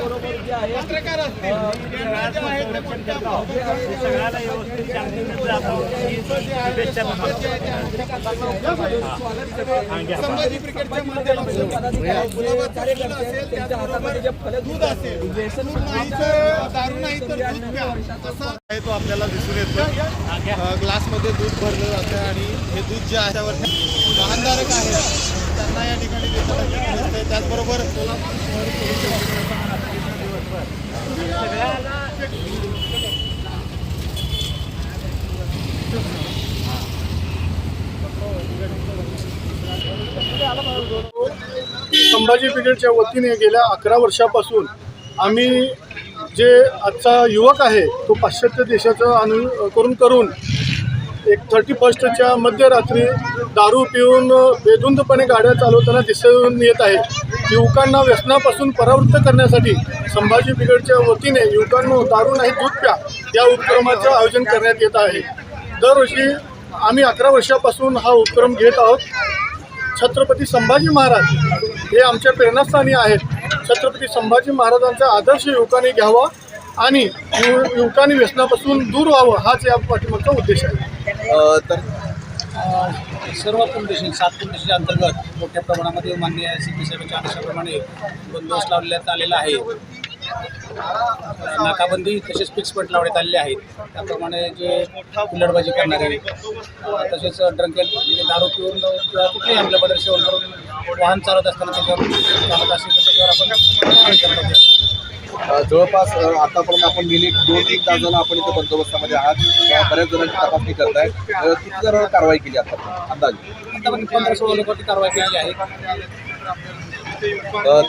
त्याचबरोबर जे आहे आहे ते संभाजी माध्यमातून असेल त्याचबरोबर दूध असेल. दारू नाही तर दूध प्या. आहे आपल्याला दिसून येतो ग्लासमध्ये दूध भरलं जातं आणि हे दूध जे आहे त्यावर वाहनधारक आहेत त्यांना या ठिकाणी. त्याचबरोबर संभाजी ब्रिगेडच्या वतीने गेल्या अकरा वर्षापासून आम्ही जे आजचा युवक आहे तो पाश्चात्य देशाचं अनु करून करून एक थर्टी फर्स्टच्या मध्यरात्री दारू पिऊन बेधुंदपणे गाड्या चालवताना दिसून येत आहे. युवकांना व्यसनापासून परावृत्त करण्यासाठी संभाजी ब्रिगेडच्या वतीने युवकांना दारू नाही दूध प्या या उपक्रमाचं आयोजन करण्यात येत आहे. दरवर्षी आम्ही अकरा वर्षापासून हा उपक्रम घेत आहोत. छत्रपती संभाजी महाराज हे आमच्या प्रेरणास्थानी आहेत. छत्रपती संभाजी महाराजांचा आदर्श युवकांनी घ्यावा आणि युव युवकांनी व्यसनापासून दूर व्हावं हाच या पाठीमागचा उद्देश आहे. तर सर्व फाउंडेशन सात फाउंडेशनच्या अंतर्गत मोठ्या प्रमाणामध्ये माननीय सी पी साहेबांच्या आदेशाप्रमाणे बंदोबस्त लावण्यात आलेला आहे. नाकाबंदी तसेच फिक्स पॉईंट लावण्यात आलेले आहेत. त्याप्रमाणे जे उलटबाजी करणारे तसेच ड्रंकन म्हणजे दारू पिऊन किंवा कुठेही आपल्या बदल सेवन करून वाहन चालवत असताना त्याच्यावर चालत असेल तर त्याच्यावर आपण जवळपास आतापर्यंत आपण गेली दोन तीन तास जण आपण इथे बंदोबस्तामध्ये आहात. बऱ्याच जणांची तपासणी करताय. अ, किती जणांवर कारवाई केली आता अंदाज? आतापर्यंत पंधरा सोळा लोकांची कारवाई केलेली आहे.